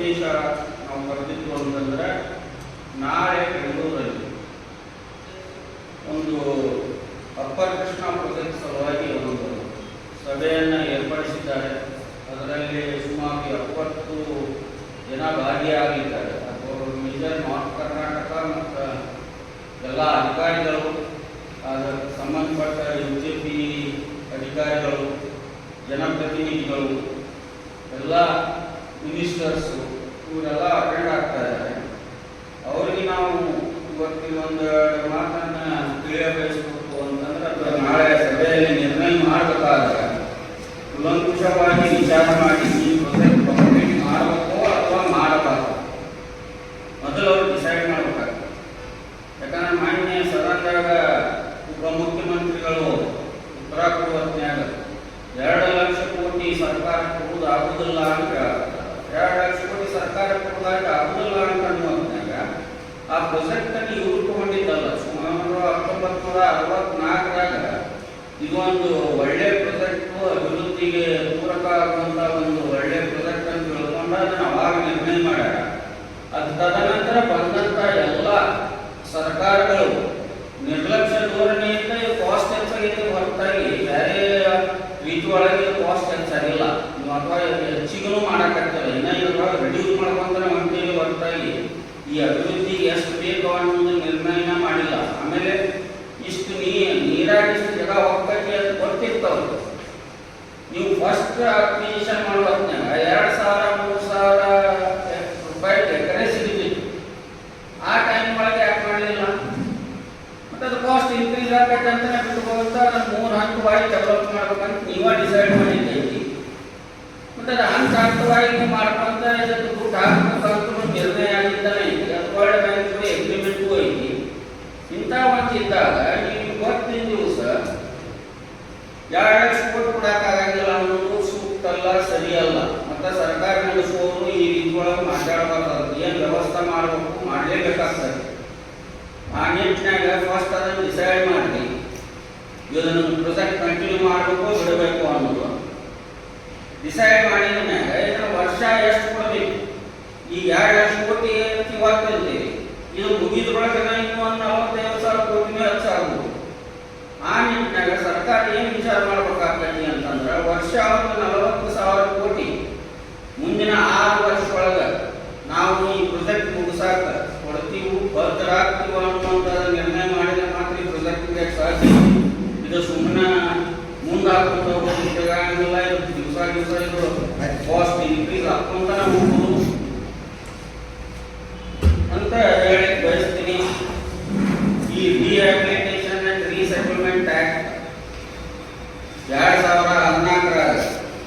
ಉದ್ದೇಶ ನಾವು ಬರೆದಿದ್ದು ಅಂತಂದ್ರೆ, ನಾಳೆ ಬೆಂಗಳೂರಲ್ಲಿ ಒಂದು ಅಪ್ಪರ್ ಕೃಷ್ಣ ಪ್ರಾಜೆಕ್ಟ್ ಸಲುವಾಗಿ ಒಂದು ಸಭೆಯನ್ನು ಏರ್ಪಡಿಸಿದ್ದಾರೆ. ಅದರಲ್ಲಿ ಸುಮಾರು ಎಪ್ಪತ್ತು ಜನ ಭಾಗಿಯಾಗಿದ್ದಾರೆ. ಅವರು ಮೇಜರ್ ನಾರ್ತ್ ಕರ್ನಾಟಕ ಮತ್ತು ಎಲ್ಲ ಅಧಿಕಾರಿಗಳು ಅದಕ್ಕೆ ಸಂಬಂಧಪಟ್ಟ ಯು ಜೆ ಪಿ ಅಧಿಕಾರಿಗಳು, ಜನಪ್ರತಿನಿಧಿಗಳು, ಎಲ್ಲ ಮಿನಿಸ್ಟರ್ಸು ಇವರೆಲ್ಲ ಅಟೆಂಡ್ ಆಗ್ತಾ ಇದ್ದಾರೆ ಅವ್ರಿಗೆ ನಾವು ಇವತ್ತಿನ ಒಂದು ಮಾತನ್ನ ತಿಳಿಯಬಯಸಬೇಕು ಅಂತಂದ್ರೆ ಅಥವಾ ನಾಳೆ ಸಭೆಯಲ್ಲಿ ನಿರ್ಣಯ ಮಾಡಬೇಕಾದ್ರೆ ಕುಲಂಕುಷವಾಗಿ ವಿಚಾರ ಮಾಡಿ ಈ ಪ್ರಾಜೆಕ್ಟ್ ಕಂಪ್ಲೀಟ್ ಮಾಡಬೇಕು ಅಥವಾ ಮಾಡಬಾರ್ದು? ಮೊದಲು ಅವರು ಡಿಸೈಡ್ ಮಾಡಬೇಕಾಗ್ತದೆ ಯಾಕಂದ್ರೆ ಮಾನ್ಯ ಸದನದಾಗ ಉಪಮುಖ್ಯಮಂತ್ರಿಗಳು ಉತ್ತರ ಕೊಡುವ ಎರಡು ಲಕ್ಷ ಕೋಟಿ ಸರ್ಕಾರ ಕೊಡುವುದು ಆಗುದಿಲ್ಲ ಅಂತ ಹೇಳ್ತಾರೆ. ಎರಡು ಲಕ್ಷ ಕೋಟಿ ಸರ್ಕಾರ ಕೊಡುವುದಾಗಿ ಆಗುದಿಲ್ಲ ಅಂತ ಅನ್ನೋ ಆ ಪ್ರೊಜೆಕ್ಟ್ ಅನ್ನು ಇವ್ರು ತಗೊಂಡಿದ್ದಲ್ಲ ಸುಮಾರು ಹತ್ತೊಂಬತ್ತು, ನೂರ ಅರವತ್ನಾಲ್ಕರಾಗ ಇದೊಂದು ಒಳ್ಳೆ ಪ್ರಾಜೆಕ್ಟ್, ಅಭಿವೃದ್ಧಿಗೆ ಪೂರಕ ಆಗುವಂತ ಒಂದು ಒಳ್ಳೆ ಪ್ರಾಜೆಕ್ಟ್ ಅಂತ ತಿಳ್ಕೊಂಡು ಅದನ್ನು ಅವಾಗ ನಿರ್ಣಯ ಮಾಡ್ಯಾರ. ಅದು ತದನಂತರ ಬಂದಂತ ಎಲ್ಲ ಸರ್ಕಾರಗಳು ನಿರ್ಲಕ್ಷ್ಯ ಧೋರಣೆಯಿಂದ ಕಾಸ್ಟ್ ಹೆಚ್ಚಾಗಿದೆ ಹೊರತಾಗಿ, ಬೇರೆ ರೀತಿ ಒಳಗೆ ಕಾಸ್ಟ್ ಹೆಚ್ಚಾಗಿಲ್ಲ. ಅಥವಾ ಹೆಚ್ಚಿಗೂ ಮಾಡಕತ್ತಿಲ್ಲ ಇನ್ನ ಇದ್ರೊಳಗೆ ರಿಡ್ಯೂಸ್ ಮಾಡ್ಕೊಂತಾರೆ ಹೊಂಟೇಲಿ ಹೊರತಾಗಿ. ಈ ಅಭಿವೃದ್ಧಿಗೆ ಎಷ್ಟು ಬೇಕು ಅನ್ನೋದು ನಿರ್ಣಯನ ಮಾಡಿಲ್ಲ. ಆಮೇಲೆ ಇಷ್ಟು ನೀ ನೀರಾಗ ಇಷ್ಟು ಜಾಗ ಹೋಗ್ಬೇಕು ಅಂತ ಗೊತ್ತಿರ್ತಾವ ನೀವು ಫಸ್ಟ್ ಅಪ್ಲಿಕೇಶನ್ ಮಾಡೋ ಹೊತ್ನ್ಯಾಗ ಎರಡು ಸಾವಿರ, ಮೂರು ಸಾವಿರ ರೂಪಾಯಿ ಎಕರೆ ಸಿಗಬೇಕು ಆ ಟೈಮ್ ಒಳಗೆ ಯಾಕೆ ಮಾಡಲಿಲ್ಲ? ಮತ್ತು ಅದು ಕಾಸ್ಟ್ ಇನ್ಕ್ರೀಸ್ ಆಗ್ಬೇಕಂತಲೇ ಬಿಟ್ಕೋತ ಮೂರು ಹಂತವಾಗಿ ಡೆವಲಪ್ ಮಾಡ್ಬೇಕಂತ ನೀವೇ ಡಿಸೈಡ್ ಮಾಡಿದ್ದೀವಿ ಹಂತವಾಗಿ ನೀವು ಮಾಡ್ಕೊಂತ ಇದಕ್ಕೆ ದುಡ್ಡು ಐತಿ ಇಂಥ ಇದ್ದಾಗ ನೀವು ಇವತ್ತಿನ ದಿವಸ ಎರಡು ಲಕ್ಷ ಕೋಟಿ ಅನ್ನೋದು ಸೂಕ್ತ ಅಲ್ಲ ಸರಿಯಲ್ಲ. ಮತ್ತೆ ಸರ್ಕಾರ ನಡೆಸುವವರು ಈ ರೀತಿ ಮಾತಾಡಬಾರ್ದು ಏನು ವ್ಯವಸ್ಥೆ ಮಾಡಬೇಕು, ಮಾಡಲೇಬೇಕಾಗ್ತದೆ. ಆ ನಿಟ್ಟಿನಾಗ ಫಸ್ಟ್ ಅದನ್ನು ಡಿಸೈಡ್ ಮಾಡಿ. ಇದನ್ನು ಪ್ರೊಜೆಕ್ಟ್ ಕಂಟಿನ್ಯೂ ಮಾಡಬೇಕು, ಬಿಡಬೇಕು ಅನ್ನೋದು. ಡಿಸೈಡ್ ಮಾಡಿದ ಮ್ಯಾಗ ಇದರ ವರ್ಷ ಎಷ್ಟು ಕೊಡಬೇಕು? ಈಗ ಎರಡು ಲಕ್ಷ ಕೋಟಿ ಇವತ್ತಂತೀವಿ ಇದು ಮುಗಿದ್ರೊಳಗೆ ಇನ್ನೂ ಒಂದು ನಲವತ್ತೈದು ಸಾವಿರ ಕೋಟಿ ಮೇಲೆ ಹೆಚ್ಚಾಗ್ಬೋದು ಆ ನಿಟ್ಟಿನಾಗ ಸರ್ಕಾರ ಏನು ವಿಚಾರ ಮಾಡ್ಬೇಕಾಗ್ತೈತಿ ಅಂತಂದ್ರೆ ವರ್ಷ ಒಂದು ನಲವತ್ತು ಸಾವಿರ ಕೋಟಿ. ಮುಂದಿನ ಆರು ವರ್ಷ ಒಳಗೆ ನಾವು ಈ ಪ್ರಾಜೆಕ್ಟ್ ಮುಗಿಸಾಕ ಕೊಡ್ತೀವಿ, ಬದ್ಧರಾಗ್ತೀವಿ ಅನ್ನುವಂಥದ್ದು ನಿರ್ಣಯ ಮಾಡಿದ್ರೆ ಮಾತ್ರ ಈ ಪ್ರಾಜೆಕ್ಟ್ಗೆ ಸಾಧ್ಯ. ಇದು ಸುಮ್ಮನೆ ಮುಂದಾಕೊಂತ ಅಂತ ಹೇಳಕ್ ಬಯಸ್ತೀನಿ ಈ ರಿಹ್ಯಾಬಿಲಿಟೇಷನ್ ಅಂಡ್ ರೀಸೆಟಲ್ಮೆಂಟ್ ಆಕ್ಟ್ ಎರಡ್ ಸಾವಿರ ಹದಿನಾಲ್ಕರಾಗ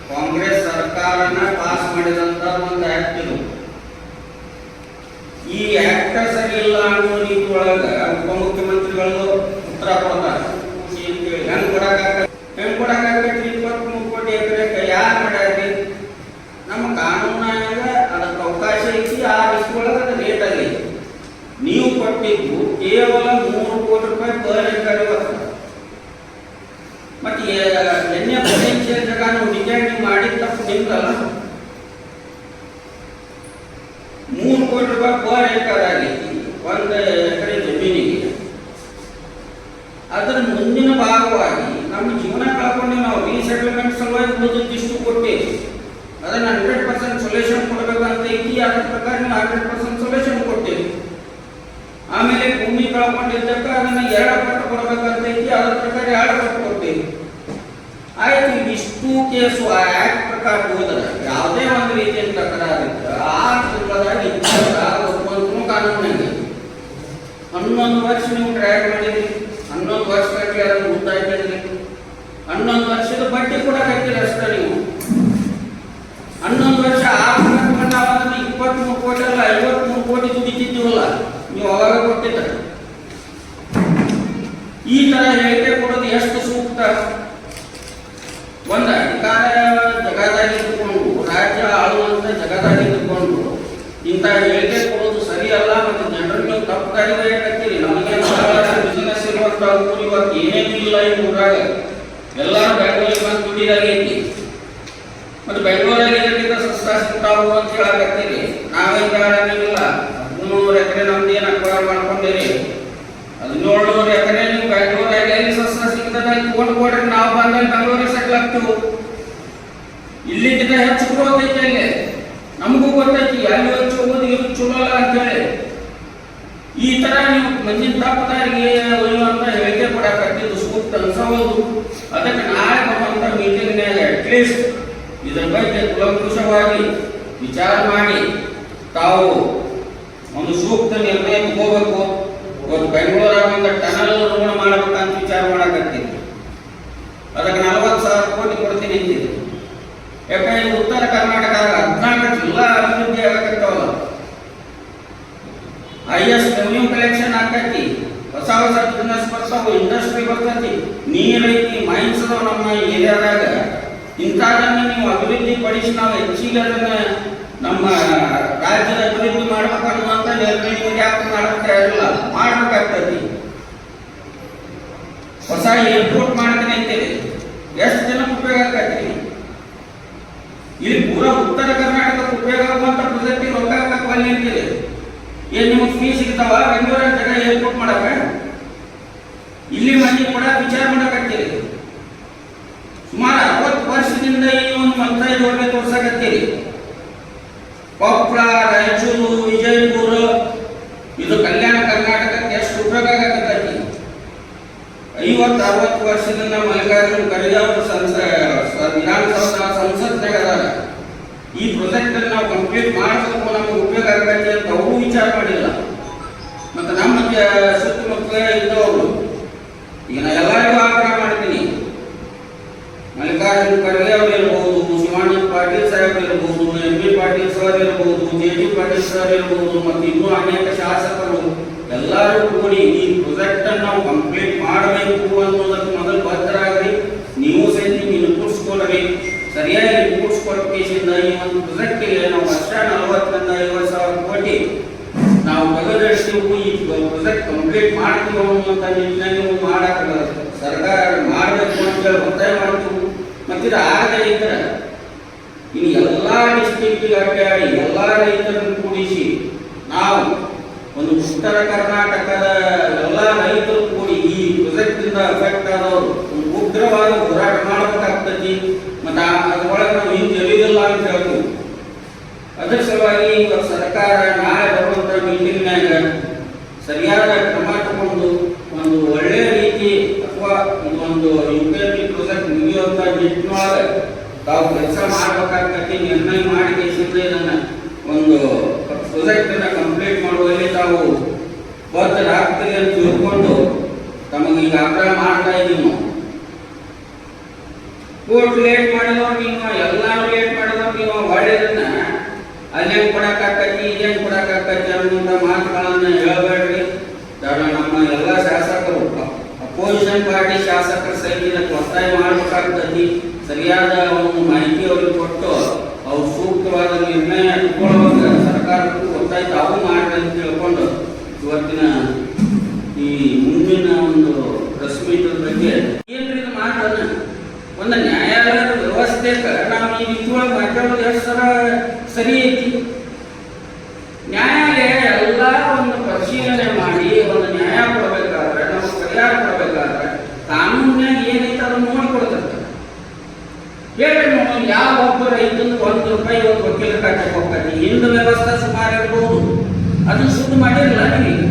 ಕಾಂಗ್ರೆಸ್ ಸರ್ಕಾರನ ಪಾಸ್ ಮಾಡಿದಂತ ಒಂದು ಆಕ್ಟ್ ಇದು ಈ ಆಕ್ಟ್ ಸರಿ ಇಲ್ಲ ಅನ್ನೋ ರೀತಿ ಒಳಗ ಉಪಮುಖ್ಯಮಂತ್ರಿಗಳು ಉತ್ತರ ಕೊಡ್ತಾರೆ ಹೆಂಗ್ ಕೊಡಕ್ಕಾಗ ಹೆಂಗ್ ಕೊಡಕ್ಕಾಗತ್ರಿ ಇಪ್ಪತ್ಮೂರು ಕೋಟಿ ಎಕರೆ ಯಾರು ಮಾಡ್ಯಾರ್ರಿ ನಮ್ಮ ಕಾನೂನಾಗ ಅದಕ್ಕೆ ಅವಕಾಶ ಐತಿ ಆ ರೀತಿ ಒಳಗೆ ಅದು ರೇಟ್ ಅಲ್ಲಿ ನೀವು ಕೊಟ್ಟಿದ್ದು ಕೇವಲ ಮೂರು ಕೋಟಿ ರೂಪಾಯಿ ಪರ್ ಎಕರೆ ಮತ್ತೆ ಎಣ್ಣೆ ಪೊಟೆನ್ಷಿಯಲ್ ಜಾಗ ನಾವು ಡಿಸೈಡ್ ಮಾಡಿದ ತಪ್ಪು ನಿಮ್ದಲ್ಲ ಮೂರು ಕೋಟಿ ರೂಪಾಯಿ ಪರ್ ಎಕರ್ ಆಗೈತಿ ಒಂದು ಎಕರೆ ಜಮೀನಿಗೆ ಅದರ ಮುಂದಿನ ಭಾಗವಾಗಿ ನಮ್ಮ ಜೀವನ ಕಳ್ಕೊಂಡು ನಾವು ರೀಸೆಟಲ್ಮೆಂಟ್ ಸಲುವಾಗಿ ಓದಿದ್ದಿಷ್ಟು ಕೊಟ್ಟೆ ಅದನ್ನ ಹಂಡ್ರೆಡ್ ಪರ್ಸೆಂಟ್ ಸೊಲ್ಯೂಷನ್ ಕೊಡಬೇಕಂತ ಐತಿ ಅದ್ರ ಪ್ರಕಾರ ನೀವು ಹಂಡ್ರೆಡ್ ಪರ್ಸೆಂಟ್ ಸೊಲ್ಯೂಷನ್ ಕೊಟ್ಟೆ ಆಮೇಲೆ ಭೂಮಿ ಕಳ್ಕೊಂಡಿದ್ದಕ್ಕ ಅದನ್ನ ಎರಡು ಪಟ್ಟು ಕೊಡಬೇಕಂತ ಐತಿ ಅದ್ರ ಪ್ರಕಾರ ಎರಡು ಪಟ್ಟು ಕೊಟ್ಟೇವಿ ಆಯ್ತು ಇಷ್ಟು ಕೇಸು ಆ ಆ್ಯಕ್ಟ್ ಪ್ರಕಾರ ಹೋದ್ರೆ ಯಾವುದೇ ಒಂದು ರೀತಿಯ ತಕರಾರಿದ್ರೆ ಆ ತಿಂಗಳದಾಗ ಇದ್ದಾಗ ಒಬ್ಬಂತೂ ಕಾನೂನಿಗೆ ಹನ್ನೊಂದು ವರ್ಷ ನೀವು ಟ್ರ್ಯಾಕ್ ಮಾಡಿದ್ರಿ. ಹನ್ನೊಂದು ವರ್ಷ ಗಟ್ಟಲೆ ಅದನ್ನು ಮುಂದಾಕಿದ್ರಿ ಹನ್ನೊಂದು ವರ್ಷದ ಬಡ್ಡಿ ಕೂಡ ಕಟ್ಟಿಲ್ಲ ಅಷ್ಟೇ ನೀವು. ಹನ್ನೊಂದು ವರ್ಷ ಆರು ನಾವು ಕೋಟಿ ಅಲ್ಲ, ಐವತ್ಮೂರು ಕೋಟಿ ದುಡಿತಿದ್ದೀವಲ್ಲ ನೀವು ಅವಾಗ ಕೊಟ್ಟಿದ್ದ. ಈ ತರ ಹೇಳಿಕೆ ಕೊಡೋದು ಎಷ್ಟು ಸೂಕ್ತ? ಒಂದು ಅಧಿಕಾರ ಜಗದಾಗಿದ್ದುಕೊಂಡು ರಾಜ್ಯ ಆಳುವಂತ ಜಗದಾಗಿದ್ದುಕೊಂಡು ಇಂಥ ಹೇಳಿಕೆ ಕೊಡೋದು ಸರಿಯಲ್ಲ ಮತ್ತು ಜನರು ನೀವು ತಪ್ಪು ದಾರಿಗೆ ಹಾಕತ್ತೀರಿ ನಮಗೆ ಬಿಸಿನೆಸ್ ಇರುವಂತಹ ಊರು ಇವತ್ತು ಏನೇನು ಇಲ್ಲ ಈ ಊರಾಗ. ಎಲ್ಲರೂ ಬೆಂಗಳೂರಿಗೆ ಬಂದು ದುಡಿದಾಗೈತಿ ಮತ್ತು ಬೆಂಗಳೂರಲ್ಲಿ ಸಸ್ತ ಸಿಗ್ತಾವು ಅಂತ ಹೇಳಕತ್ತೀರಿ ನಾವೇ ಕಾರಣಿಲ್ಲ ಹದಿಮೂರು ಎಕರೆ ನಮ್ದು ಏನು ಅಕ್ವಾರ ಮಾಡ್ಕೊಂಡಿರಿ? ಹದಿನೇಳ್ನೂರು ಎಕರೆ ನೀವು ಬೆಂಗಳೂರಾಗ ಎಲ್ಲಿ ಸಸ್ಯ ಸಿಗ್ತದ ಇಟ್ಕೊಂಡು ಕೊಡ್ರಿ ನಾವು ಬಂದಾಗ ಬೆಂಗಳೂರಿಗೆ ಸೆಟ್ಲ್ ಆಗ್ತೀವಿ. ಇಲ್ಲಿಗಿಂತ ಹೆಚ್ಚು ಗ್ರೋತ್ ಐತೆ ಅಲ್ಲಿ. ನಮಗೂ ಗೊತ್ತೈತಿ, ಅಲ್ಲಿ ಹೆಚ್ಚು ಹೋಗೋದು ಇದು ಚಲೋ ಅಲ್ಲ ಅಂತೇಳಿ ಈ ತರ ನೀವು ಮಂಜಿನ ತಪ್ಪದಾರಿಗೆ ಅಂತ ಹೇಳಿಕೆ ಕೊಡಕತ್ತಿದ್ದು ಸೂಕ್ತ ಅನ್ಸಬಹುದು ಅದಕ್ಕೆ ನಾಳೆ ಬರುವಂತ ಮೀಟಿಂಗ್ನಾಗ ಅಟ್ಲೀಸ್ಟ್ ಇದರ ಬಗ್ಗೆ ಕುಲಂಕುಷವಾಗಿ ವಿಚಾರ ಮಾಡಿ. ತಾವು ಒಂದು ಸೂಕ್ತ ನಿರ್ಣಯ ತಗೋಬೇಕು ಇವತ್ತು ಬೆಂಗಳೂರಾಗ ಒಂದು ಟನಲ್ ನಿರ್ಮಾಣ ಮಾಡ್ಬೇಕಂತ ವಿಚಾರ ಮಾಡಕತ್ತೀನಿ. ಅದಕ್ಕೆ ನಲವತ್ತು ಸಾವಿರ ಕೋಟಿ ಕೊಡ್ತೀನಿ ಅಂತಿದ್ರು. ಯಾಕಂದ್ರೆ ಉತ್ತರ ಕರ್ನಾಟಕ ಹದಿನಾಲ್ಕು ಜಿಲ್ಲಾ ಅಭಿವೃದ್ಧಿ ಆಗಕತ್ತಾವಲ್ಲ. ಹೈಯೆಸ್ಟ್ ರೆವೆನ್ಯೂ ಕಲೆಕ್ಷನ್ ಆಕೈತಿ. ಹೊಸ ಬಿಸ್ನೆಸ್ ಬರ್ತಾವ ಇಂಡಸ್ಟ್ರಿ ಬರ್ತೈತಿ. ನೀರೈತಿ ಮೈನ್ಸ್ ಅದಾವ ನಮ್ಮ ಏರಿಯಾದಾಗ. ಇಂಥದನ್ನ ನೀವು ಅಭಿವೃದ್ಧಿ ಪಡಿಸಿ ನಾವು ಹೆಚ್ಚಿಗೆ ಅದನ್ನ ನಮ್ಮ ರಾಜ್ಯದ ಅಭಿವೃದ್ಧಿ ಮಾಡ್ಬೇಕನ್ನುವಂತ ನಿರ್ಣಯ ಯಾಕೆ ಮಾಡಕ್ಕೆ ಇರಲ್ಲ ಮಾಡ್ಬೇಕಾಗ್ತೈತಿ. ಹೊಸ ಏರ್ಪೋರ್ಟ್ ಮಾಡ್ತೀನಿ ಅಂತೇಳಿ. ಎಷ್ಟು ಜನ ಉಪಯೋಗ ಆಗ್ತೈತಿ? ಇಲ್ಲಿ ಪೂರಾ ಉತ್ತರ ಕರ್ನಾಟಕಕ್ಕೆ ಉಪಯೋಗ ಆಗುವಂತ ಪ್ರೊಜೆಕ್ಟ್ ರೊಕ್ಕ ಹಾಕಕ್ ಅಂತೇಳಿ. ಏನ್ ನಿಮಗೆ ಫೀ ಸಿಗ್ತಾವ? ಬೆಂಗಳೂರ ಜಾಗ ಏರ್ಪೋರ್ಟ್ ಮಾಡಕ ಇಲ್ಲಿ ಮಂದಿ ಕೂಡ ವಿಚಾರ ಮಾಡಕತ್ತೀರಿ. ಸುಮಾರು ಅರವತ್ತು ವರ್ಷದಿಂದ ಈ ಒಂದು ಮಂತ್ರಾಲಯ ಒಳಗೆ ತೋರ್ಸಕತ್ತೀರಿ. ಕೊಪ್ಪಳ ರಾಯಚೂರು, ವಿಜಯಪುರ, ಇದು ಕಲ್ಯಾಣ ಕರ್ನಾಟಕಕ್ಕೆ ಎಷ್ಟು ಉಪಯೋಗ ಆಗಕತ್ತೈತಿ? ಐವತ್ತು, ಅರವತ್ತು ವರ್ಷದಿಂದ ಮಲ್ಲಿಕಾರ್ಜುನ ಖರ್ಗೆ ಅವರು ಸಂಸ ವಿಧಾನಸೌಧ ಸಂಸತ್ನಾಗ ಈ ಪ್ರಾಜೆಕ್ಟ್ ಅನ್ನು ನಾವು ಕಂಪ್ಲೀಟ್ ಮಾಡಬೇಕು ನಮಗೆ ಉಪಯೋಗ ಆಗತ್ತೆ ಅಂತ ಅವರು ವಿಚಾರ ಮಾಡಿಲ್ಲ. ಮತ್ತು ನಮ್ಮ ಜ- ಸುತ್ತಮುತ್ತ ಇದ್ದವರು, ಈಗ ನಾ ಎಲ್ಲರಿಗೂ ಆಗ್ರಹ ಮಾಡ್ತೀನಿ. ಮಲ್ಲಿಕಾರ್ಜುನ ಖರ್ಗೆ ಅವರು ಇರ್ಬೋದು, ಶಿವಾನಂದ ಪಾಟೀಲ್ ಸಾಹೇಬ್ ಇರ್ಬೋದು, ಎಂ ಬಿ ಪಾಟೀಲ್ ಸರ್ ಇರ್ಬೋದು, ಜೆ ಡಿ ಪಾಟೀಲ್ ಸರ್ ಇರ್ಬೋದು, ಮತ್ತು ಇನ್ನೂ ಅನೇಕ ಶಾಸಕರು ಎಲ್ಲರೂ ಕೂಡಿ ಈ ಪ್ರಾಜೆಕ್ಟ್ ಅನ್ನು ನಾವು ಕಂಪ್ಲೀಟ್ ಮಾಡಬೇಕು ಅನ್ನೋದಕ್ಕೆ ಮೊದಲು ಬದ್ಧರಾಗ್ರಿ ನೀವು ಸಹಿತ ನೀವು ಇನ್ಪುಟ್ಸ್ ಕೊಡ್ರಿ ಸರಿಯಾಗಿ ಇನ್ಪುಟ್ಸ್ ಕೊಟ್ಟ ಕೇಸಿಂದ ಈ ಒಂದು ಪ್ರಾಜೆಕ್ಟ್ಗೆ ನಾವು ವರ್ಷ ನಲವತ್ತರಿಂದ ಐವತ್ತು ಸಾವಿರ ಕೋಟಿ ನಾವು ತೆಗೆದಿಡ್ತೀವಿ ಈ ಪ್ರಾಜೆಕ್ಟ್ ಕಂಪ್ಲೀಟ್ ಮಾಡ್ಕೊಂಡು ನೀವು ಮಾಡಕ್ಕೆ ಸರ್ಕಾರ ಮಾಡಬೇಕು ಅಂತ ಹೇಳಿ ಒತ್ತಾಯ ಮಾಡ್ತೀವಿ. ಮತ್ತು ಇದು ಆಗದೇ ಇದ್ರೆ ಇನ್ನು ಎಲ್ಲ ಡಿಸ್ಟ್ರಿಕ್ಟಿಗೆ ಅಡ್ಡಾಡಿ ಎಲ್ಲ ರೈತರನ್ನು ಕೂಡಿಸಿ ನಾವು ಒಂದು ಉತ್ತರ ಕರ್ನಾಟಕದ ಎಲ್ಲ ರೈತರು ಕೂಡಿ ಈ ಪ್ರಾಜೆಕ್ಟ್ ಇಂದ ಅಫೆಕ್ಟ್ ಆದವರು ಉಗ್ರವಾದ ಹೋರಾಟ ಮಾಡಬೇಕಾಗ್ತತಿ ಮತ್ತು ಅದರೊಳಗೆ ನಾವು ಹಿಂದೆ ಎಲ್ಲಿದಿಲ್ಲ ಅಂತ ಹೇಳ್ತೀವಿ ಅದರ ಸಲುವಾಗಿ ಸರ್ಕಾರ ನಾಳೆ ಬರುವಂತ ಮೀಟಿಂಗ್ನಾಗ ಸರಿಯಾದ ಕ್ರಮ ತಗೊಂಡು ಒಂದು ಒಳ್ಳೆ ರೀತಿ ಅಥವಾ ಇದೊಂದು U P L P project ಮುಗಿಯುವಂತ ನಿಟ್ಟಿನೊಳಗೆ ತಾವು ಕೆಲಸ ಮಾಡ್ಬೇಕಾಗ್ತತಿ ನಿರ್ಣಯ ಮಾಡಿ ಇದನ್ನ ಒಂದು ಪ್ರಾಜೆಕ್ಟ್ ಅನ್ನು ಕಂಪ್ಲೀಟ್ ಮಾಡುವಲ್ಲಿ ತಾವು ಬದ್ಧರಾಗ್ತೀರಿ ಅಂತ ತಿಳ್ಕೊಂಡು ತಮಗೆ ಈಗ ಆಗ್ರಹ ಮಾಡ್ತಾ ಇದೀವಿ ನಾವು ಕೋರ್ಟ್ ಲೇಟ್ ಮಾಡಿದವ್ರು ನೀವು ಎಲ್ಲಾನು ಲೇಟ್ ಮಾಡಿದವ್ರು ನೀವು ಒಳ್ಳೆಯದನ್ನ ಅಲ್ಲೇನು ಕೊಡಕ್ಕಾಕತಿ ಇದೇನು ಕೊಡಕ್ಕಾಕತಿ ಅನ್ನುವಂಥ ಮಾತುಗಳನ್ನು ಹೇಳಬೇಡ್ರಿ. ನಮ್ಮ ಎಲ್ಲ ಶಾಸಕರು ಅಪೋಸಿಷನ್ ಪಾರ್ಟಿ ಶಾಸಕರ ಸಹಿತ ಇದಕ್ಕೆ ಒತ್ತಾಯ ಮಾಡಬೇಕಾಗ್ತದೆ. ಸರಿಯಾದ ಒಂದು ಮಾಹಿತಿ ಅವ್ರಿಗೆ ಕೊಟ್ಟು ಅವ್ರು ಸೂಕ್ತವಾದ ನಿರ್ಣಯ ತಗೊಳ್ಬೇಕು ಸರ್ಕಾರಕ್ಕೂ ಒತ್ತಾಯ ತಾವು ಮಾಡ್ರಿ ಅಂತ ತಿಳ್ಕೊಂಡು ಇವತ್ತಿನ ಈ ಮುಂದಿನ ಒಂದು ಪ್ರೆಸ್ ಮೀಟ್ ಬಗ್ಗೆ ಏನ್ರಿ ಮಾತನ್ನ? ಒಂದು ನ್ಯಾಯಾಲಯದ ವ್ಯವಸ್ಥೆಗೆ ನಾವು ಈ ರೀತಿ ಒಳಗೆ ಮಾತಾಡೋದು ಎಷ್ಟು ಸಲ ಸರಿ ಐತಿ ನ್ಯಾಯಾಲಯ ಎಲ್ಲ ಒಂದು ಪರಿಶೀಲನೆ ಮಾಡಿ ಒಂದು ನ್ಯಾಯ ಕೊಡಬೇಕಾದ್ರೆ ನಾವು ಪರಿಹಾರ ಕೊಡಬೇಕಾದ್ರೆ ಕಾನೂನಿನಾಗ ಏನೈತೆ ಅದನ್ನು ನೋಡ್ಕೊಡ್ತದೆ ಹೇಳಿ ನೋಡೋಣ ಯಾವ ಒಬ್ಬ ರೈತನ ಒಂದು ರೂಪಾಯಿ ಇವತ್ತು ವಕೀಲ ಕಟ್ಟಕ್ಕೆ ಹೋಗ್ತದೆ ಹಿಂದು ವ್ಯವಸ್ಥೆ ಸುಮಾರು ಇರಬಹುದು ಅದನ್ನ ಸುದ್ದಿ ಮಾಡಿರಲ್ಲ ನೀವು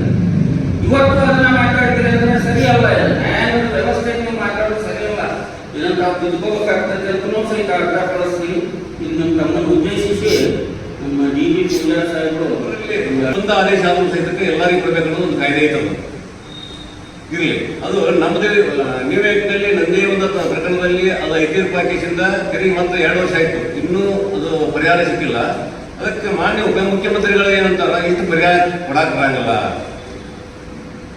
ಇವತ್ತು ಅದನ್ನ ಮಾತಾಡ್ತೀರಿ ಅಂದ್ರೆ ಸರಿ ಅಲ್ಲ. ಇದು ನ್ಯಾಯಾಂಗದ ವ್ಯವಸ್ಥೆ ನೀವು ಮಾತಾಡೋದು ಸರಿ ಅಲ್ಲ. ಇದನ್ನು ನಾವು ತಿದ್ಕೋಬೇಕಾಗ್ತದೆ ಅಂತ ಸಹಿತ ಆಗ್ರಹ ಕಳಿಸ್ತೀವಿ ಇದು ನಮ್ಮ ತಮ್ಮನ್ನು ಉದ್ದೇಶಿಸಿ ನಮ್ಮ ಡಿ ಬಿ ಪೂಜಾ ಸಾಹೇಬರು ಸ್ವಂತ ಆದೇಶ ಆದರೂ ಸಹಿತಕ್ಕೆ ಎಲ್ಲರಿಗೂ ಕೊಡಬೇಕು ಅನ್ನೋದು ಒಂದು ಕಾಯ್ದೆ ಐತಲ್ಲ. ಇರಲಿ. ಅದು ನಮ್ಮದೇ ನ್ಯೂಯಾರ್ಕ್ನಲ್ಲಿ ನಂದೇ ಒಂದು ಪ್ರಕರಣದಲ್ಲಿ ಅದು ಐದು ಪಾಕೇಶಿಂದ ತಿರುಗಿ ಮತ್ತೆ ಎರಡು ವರ್ಷ ಆಯ್ತು. ಇನ್ನೂ ಅದು ಪರಿಹಾರ ಸಿಕ್ಕಿಲ್ಲ. ಅದಕ್ಕೆ ಮಾನ್ಯ ಉಪಮುಖ್ಯಮಂತ್ರಿಗಳು ಏನಂತಾರ ಇದು ಪರಿಹಾರ ಕೊಡಕ್ ಬರಂಗಿಲ್ಲ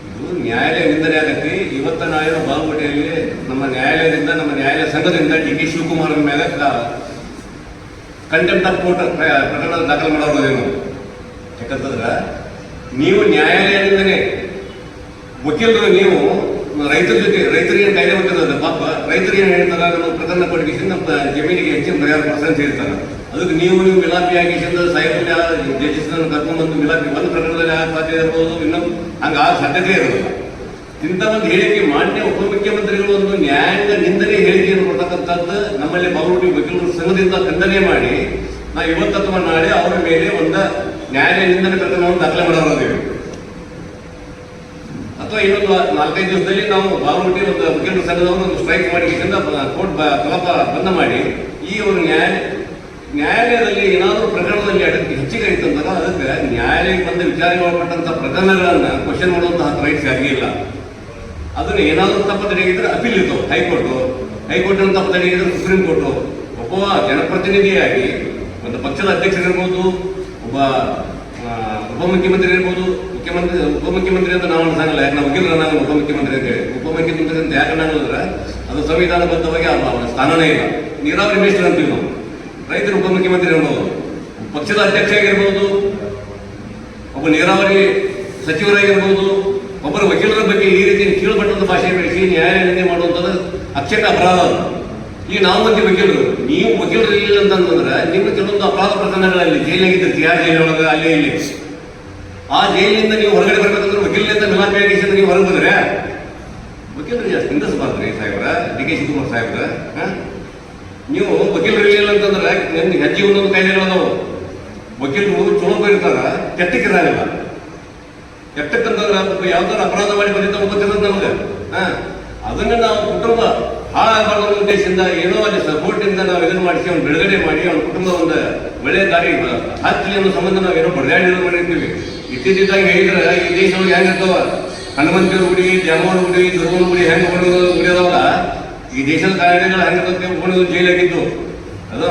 ಇದು ನ್ಯಾಯಾಲಯ ನಿಂದನೆ ಆಗತ್ತೆ. ಇವತ್ತ ನಾವೇನು ಬಾಗಲಕೋಟೆಯಲ್ಲಿ ನಮ್ಮ ನ್ಯಾಯಾಲಯದಿಂದ, ನಮ್ಮ ನ್ಯಾಯಾಲಯ ಸಂಘದಿಂದ ಡಿ ಕೆ ಶಿವಕುಮಾರ್ ಮೇಲೆ ಕಂಟೆಂಪ್ಟ್ ಆಫ್ ಕೋರ್ಟ್ ಪ್ರಕರಣ ದಾಖಲು ಮಾಡೋದೇನು ಯಾಕಂತಂದ್ರೆ, ನೀವು ನ್ಯಾಯಾಲಯದಿಂದನೇ, ವಕೀಲರು ನೀವು ರೈತರ ಜೊತೆ ರೈತರಿಗೆ ಕಾಯ್ದೆ ಬರ್ತಿರೋದು ಪಾಪ, ರೈತರು ಏನ್ ಹೇಳ್ತಾರ ನಮ್ಮ ಪ್ರಕರಣ ಕೊಡಗಿಸಿ ನಮ್ಮ ಜಮೀನಿಗೆ ಹೆಚ್ಚಿನ ಪರಿಹಾರ ಪರ್ಸೆಂಟ್ ಹೇಳ್ತಾರೆ. ಅದಕ್ಕೆ ನೀವು ನೀವು ಮಿಲಾಪಿ ಆಗಿ ಸಾಹೇಬ್ ಜಡ್ಜಸ್ ಕರ್ಕೊಂಡ್ ಬಂದು ಮಿಲಾಪಿ ಒಂದು ಪ್ರಕರಣದಲ್ಲಿ ಆ ಸಾಧ್ಯ ಇರ್ಬೋದು ಇನ್ನೊಂದು ಹಂಗ ಆ ಸಾಧ್ಯತೆ ಇರೋದಿಲ್ಲ. ಇಂಥ ಒಂದು ಹೇಳಿಕೆ ಮಾನ್ಯ ಉಪಮುಖ್ಯಮಂತ್ರಿಗಳು ಒಂದು ನ್ಯಾಯಾಂಗ ನಿಂದನೆ ಹೇಳಿಕೆಯನ್ನು ಕೊಡ್ತಕ್ಕಂಥದ್ದು ನಮ್ಮಲ್ಲಿ ಬಾಬುಟಿ ವಕೀಲರ ಸಂಘದಿಂದ ಖಂಡನೆ ಮಾಡಿ ನಾವು ಇವತ್ತು ಅಥವಾ ನಾಳೆ ಅವರ ಮೇಲೆ ಒಂದು ನ್ಯಾಯಾಲಯ ನಿಂದನೆ ಪ್ರಕರಣವನ್ನು ದಾಖಲೆ ಮಾಡೋದಿದೆ ಅಥವಾ ಇನ್ನೊಂದು ನಾಲ್ಕೈದು ದಿವಸದಲ್ಲಿ ನಾವು ಬಾಬುಟಿ ಒಂದು ಮುಖ್ಯಮಂತ್ರಿ ಸಂಘದವರು ಒಂದು ಸ್ಟ್ರೈಕ್ ಮಾಡಿ ಕೋರ್ಟ್ ಕಲಾಪ ಬಂದ್ ಮಾಡಿ ಈ ಒಂದು ನ್ಯಾಯ, ನ್ಯಾಯಾಲಯದಲ್ಲಿ ಏನಾದರೂ ಪ್ರಕರಣದಲ್ಲಿ ಅಡಕ್ಕೆ ಹೆಚ್ಚಿಗೆ ಐತಂದ್ರೆ ಅದಕ್ಕೆ ನ್ಯಾಯಾಲಯಕ್ಕೆ ಬಂದು ವಿಚಾರಣೆ ಒಳಪಟ್ಟಂತ ಪ್ರಕರಣಗಳನ್ನ ಕ್ವಶನ್ ಮಾಡುವಂತಹ ರೈಟ್ಸ್ ಆಗಿಲ್ಲ ಅದನ್ನ ಏನಾದರೂ ತಪ್ಪು ತಡೆಗಿದ್ರೆ ಅಪೀಲ್ ಇತ್ತು, ಹೈಕೋರ್ಟು. ಹೈಕೋರ್ಟ್ ತಪ್ಪು ತಡೆಗಿದ್ರೆ ಸುಪ್ರೀಂ ಕೋರ್ಟು. ಒಬ್ಬ ಜನಪ್ರತಿನಿಧಿಯಾಗಿ ಒಂದು ಪಕ್ಷದ ಅಧ್ಯಕ್ಷರಿರ್ಬೋದು, ಒಬ್ಬ ಉಪಮುಖ್ಯಮಂತ್ರಿ ಇರ್ಬೋದು ಮುಖ್ಯಮಂತ್ರಿ ಉಪಮುಖ್ಯಮಂತ್ರಿ ಅಂತ ನಾವು ಅನ್ಸಂಗಿಲ್ಲ ಯಾಕೆ ನಾವು ವಕೀಲರ ನಾವು ಉಪಮುಖ್ಯಮಂತ್ರಿ ಅಂತ ಹೇಳಿ. ಉಪಮುಖ್ಯಮಂತ್ರಿ ಅಂತ ಯಾಕೆ ಅನ್ನೋದ್ರೆ ಅದು ಸಂವಿಧಾನಬದ್ಧವಾಗಿ ಅದು ಅವರ ಸ್ಥಾನನೇ ಇಲ್ಲ. ನೀರಾವರಿ ಮಿನಿಸ್ಟರ್ ಅಂತೀವಿ ನಾವು ರೈತರು ಉಪಮುಖ್ಯಮಂತ್ರಿ ಅನ್ನೋದು ಪಕ್ಷದ ಅಧ್ಯಕ್ಷ ಆಗಿರ್ಬೋದು, ಒಬ್ಬ ನೀರಾವರಿ ಸಚಿವರಾಗಿರ್ಬೋದು, ಒಬ್ಬರ ವಕೀಲರ ಬಗ್ಗೆ ಈ ರೀತಿ ಕೀಳುಮಟ್ಟದ ಭಾಷೆ ಬೆಳೆಸಿ ನ್ಯಾಯ ನಿಂದೆ ಮಾಡುವಂಥದ್ದು ಅಕ್ಷರ ಅಪರಾಧ. ಈಗ ನಾವು ಮಂದಿ ವಕೀಲರು, ನೀವು ವಕೀಲರು ಇಲ್ಲ ಅಂತಂದ್ರೆ ನಿಮ್ಮ ಕೆಲವೊಂದು ಅಪರಾಧ ಪ್ರಕರಣಗಳಲ್ಲಿ ಜೈಲಾಗಿದ್ದ ಜೈಲೊಳಗೆ, ಅಲ್ಲೇ, ಇಲ್ಲಿ. ಆ ಜೈಲಿನಿಂದ ನೀವು ಹೊರಗಡೆ ಬರ್ಬೇಕಂದ್ರೆ ವಕೀಲರಿಂದ ಮಿಲಾಪಿ ಆಗಿ ನೀವು ಹೊರಗೆ ಬಂದ್ರೆ, ವಕೀಲರು ಜಾಸ್ತಿ ನಿಂದಿಸಬಾರ್ದ್ರಿ ಸಾಹೇಬ್ರ, ಡಿ ಕೆ ಶಿವಕುಮಾರ್ ಸಾಹೇಬ್ರ? ನೀವು ವಕೀಲರು ಇರಲಿಲ್ಲ ಅಂತಂದ್ರೆ ನಿಮ್ಗೆ ಹೆಜ್ಜೆ ಒಂದೊಂದು ಕಾಯ್ದೆಗಳದಾವು ವಕೀಲರು ಚೊಲೋ ಇರ್ತಾರ ಕೆಟ್ಟಕ್ಕಿರಂಗಿಲ್ಲ ಕೆಟ್ಟಕ್ಕಂತಂದ್ರೆ ಯಾವ್ದಾರು ಅಪರಾಧ ಮಾಡಿ ಬಂದಿದ್ದ ಗೊತ್ತಿರೋದು ನಮ್ಗೆ, ಹಾಂ? ಅದನ್ನ ನಾವು ಕುಟುಂಬ ಹಾಳಾಗಬಾರ್ದು ಉದ್ದೇಶದಿಂದ ಏನೋ ಅಲ್ಲಿ ಸಪೋರ್ಟಿಂದ ನಾವು ಇದನ್ನು ಮಾಡಿಸಿ, ಅವ್ನು ಬಿಡುಗಡೆ ಮಾಡಿ, ಅವ್ನ ಕುಟುಂಬ ಒಂದು ಒಳ್ಳೆಯ ದಾರಿ ಹಚ್ಚಲಿ ಅನ್ನೋ ಸಂಬಂಧ ನಾವೇನೋ ಬಡದಾಡಿರೋ ಮಾಡಿರ್ತೀವಿ. ಇತ್ತೀಚಿದ್ದಾಗ ಹೇಳಿದ್ರೆ ಈ ದೇಶದೊಳಗೆ ಹೆಂಗಿರ್ತಾವ ಹನುಮಂತರ ಗುಡಿ, ದ್ಯಾಮವ್ವನ ಗುಡಿ ದುರ್ಗನ ಗುಡಿ ಹೆಂಗ್ ಗುಡಿ ಅದಾವಲ್ಲ ಈ ದೇಶದ ಕಾರ್ಯಗಳು ಹೆಂಗಿರ್ತದೆ ಉಳಿದು ಜೈಲಾಗಿದ್ದು. ಅದು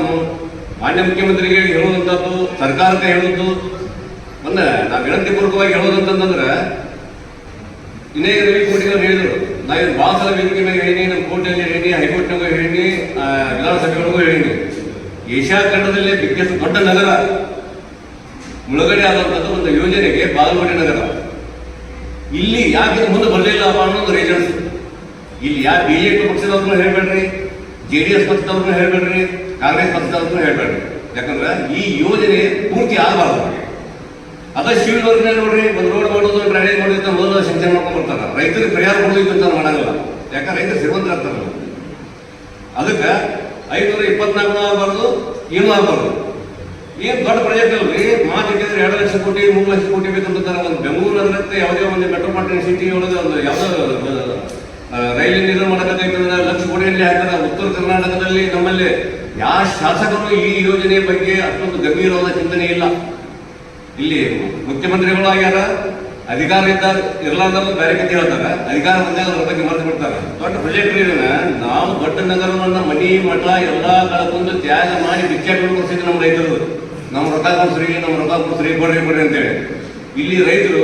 ಮಾನ್ಯ ಮುಖ್ಯಮಂತ್ರಿಗೆ ಹೇಳುವಂಥದ್ದು ಸರ್ಕಾರಕ್ಕೆ ಹೇಳುವುದು ಒಂದ ನಾವು ವಿನಂತಿಪೂರ್ವಕವಾಗಿ ಹೇಳೋದಂತಂದ್ರೆ ಇನ್ನೇ ರವಿ ಕೋಟಿಗಳು ಹೇಳಿದ್ರು. ನಾ ಇದು ಭಾಳ ಸಲ ವೇದಿಕೆ ಮೇಲೆ ಹೇಳಿ ನಮ್ಮ ಕೋರ್ಟಲ್ಲಿ ಹೇಳಿ ಹೈಕೋರ್ಟ್ನಾಗೂ ಹೇಳಿ ವಿಧಾನಸಭೆಗಳಿಗೂ ಹೇಳಿ ಏಷ್ಯಾ ಖಂಡದಲ್ಲೇ ಬಿಗ್ಗೆಸ್ಟ್ ದೊಡ್ಡ ನಗರ. ಮುಳುಗಡೆ ಆದಂಥದ್ದು ಒಂದು ಯೋಜನೆಗೆ ಬಾಗಲಕೋಟೆ ನಗರ. ಇಲ್ಲಿ ಯಾಕೆ ಮುಂದೆ ಬರಲಿಲ್ಲ ಅನ್ನೋದು ರೀಸನ್ಸ್ ಇಲ್ಲಿ ಯಾ ಬಿಜೆಪಿ ಪಕ್ಷದವ್ರನ್ನೂ ಹೇಳ್ಬೇಡ್ರಿ ಜೆ ಡಿ ಎಸ್ ಪಕ್ಷದವ್ರನ್ನೂ ಹೇಳ್ಬೇಡ್ರಿ, ಕಾಂಗ್ರೆಸ್ ಪಕ್ಷದವ್ರನ್ನೂ ಹೇಳ್ಬೇಡ್ರಿ. ಯಾಕಂದ್ರೆ ಈ ಯೋಜನೆ ಪೂರ್ತಿ ಆಗಬಾರ್ದು. ಅದ ಶಿವನವ್ರನ್ನೇ ನೋಡ್ರಿ, ಒಂದು ರೋಡ್ ಮಾಡೋದು ಡ್ರೈನೇಜ್ ಮಾಡೋದು ಮೊದಲು ಸಿಂಚನ ಮಾಡ್ಕೊಂಡು ಬರ್ತಾರ. ರೈತರಿಗೆ ಪರಿಹಾರ ಕೊಡೋದು ಅಂತ ಮಾಡಲ್ಲ ಯಾಕಂದ್ರೆ ರೈತರು ಶ್ರೀಮಂತರಾಗ್ತಾರಲ್ಲ ಅದಕ್ಕೆ ಐನೂರ ಇಪ್ಪತ್ನಾಲ್ಕು ಆಗಬಾರ್ದು ಏನು ಆಗಬಾರ್ದು. ಏನ್ ದೊಡ್ಡ ಪ್ರಾಜೆಕ್ಟ್ ಅಲ್ರಿ ಮಾತಿದ್ರೆ ಎರಡು ಲಕ್ಷ ಕೋಟಿ, ಮೂರು ಲಕ್ಷ ಕೋಟಿ ಬೇಕಂತಾರೆ ಒಂದು ಬೆಂಗಳೂರು ಅಂದ್ರೆ ಯಾವುದೇ ಒಂದು ಮೆಟ್ರೋಪಾಲಿಟನ್ ಸಿಟಿ ಒಳಗೆ ಒಂದು ಯಾವುದೋ ರೈಲ್ ನಿರ್ಮಾಣ ಮಾಡಬೇಕಾಯ್ತಂದ್ರೆ ಲಕ್ಷ ಕೋಟಿಯಲ್ಲಿ ಹಾಕ್ತಾರೆ. ಉತ್ತರ ಕರ್ನಾಟಕದಲ್ಲಿ ನಮ್ಮಲ್ಲಿ ಯಾವ ಶಾಸಕರು ಈ ಯೋಜನೆ ಬಗ್ಗೆ ಅಷ್ಟೊಂದು ಗಂಭೀರವಾದ ಚಿಂತನೆ ಇಲ್ಲ. ಇಲ್ಲಿ ಮುಖ್ಯಮಂತ್ರಿಗಳು ಆಗ್ಯಾರ ಅಧಿಕಾರ ಇದ್ದ ಇರ್ಲಾರ್ದಲ್ಲ ಬೇರೆ ಕತೆ ಹೇಳ್ತಾರೆ. ಅಧಿಕಾರ ಬಂದಾಗ ಅದ್ರ ಬಗ್ಗೆ ಮರೆತು ಬಿಡ್ತಾರೆ. ದೊಡ್ಡ ಪ್ರೊಜೆಕ್ಟ್ ಇದನ್ನ ನಾವು ದೊಡ್ಡ ನಗರವನ್ನ ಮನಿ, ಮಠ ಎಲ್ಲಾ ಕಳ್ಕೊಂಡು ತ್ಯಾಗ ಮಾಡಿ ಬಿಚ್ಚಾಟ ನಮ್ಮ ರೈತರು ನಮ್ಮ ರೊಕ್ಕ ಕೊಡ್ಸ್ರಿ ನಮ್ಮ ರೊಕ್ಕ ಕೊಡ್ಸ್ರಿ ಕೊಡ್ರಿ ಕೊಡ್ರಿ ಅಂತೇಳಿ. ಇಲ್ಲಿ ರೈತರು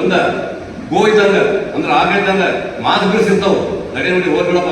ಒಂದ ಗೋ ಇದ್ದಂಗ, ಅಂದ್ರೆ ಆಗ ಇದ್ದಂಗ ಮಾತು ಬಿಡಿಸಿರ್ತಾವ. ನಡೆ ನೋಡಿ ಹೋಗ್ಬಿಡಪ್ಪ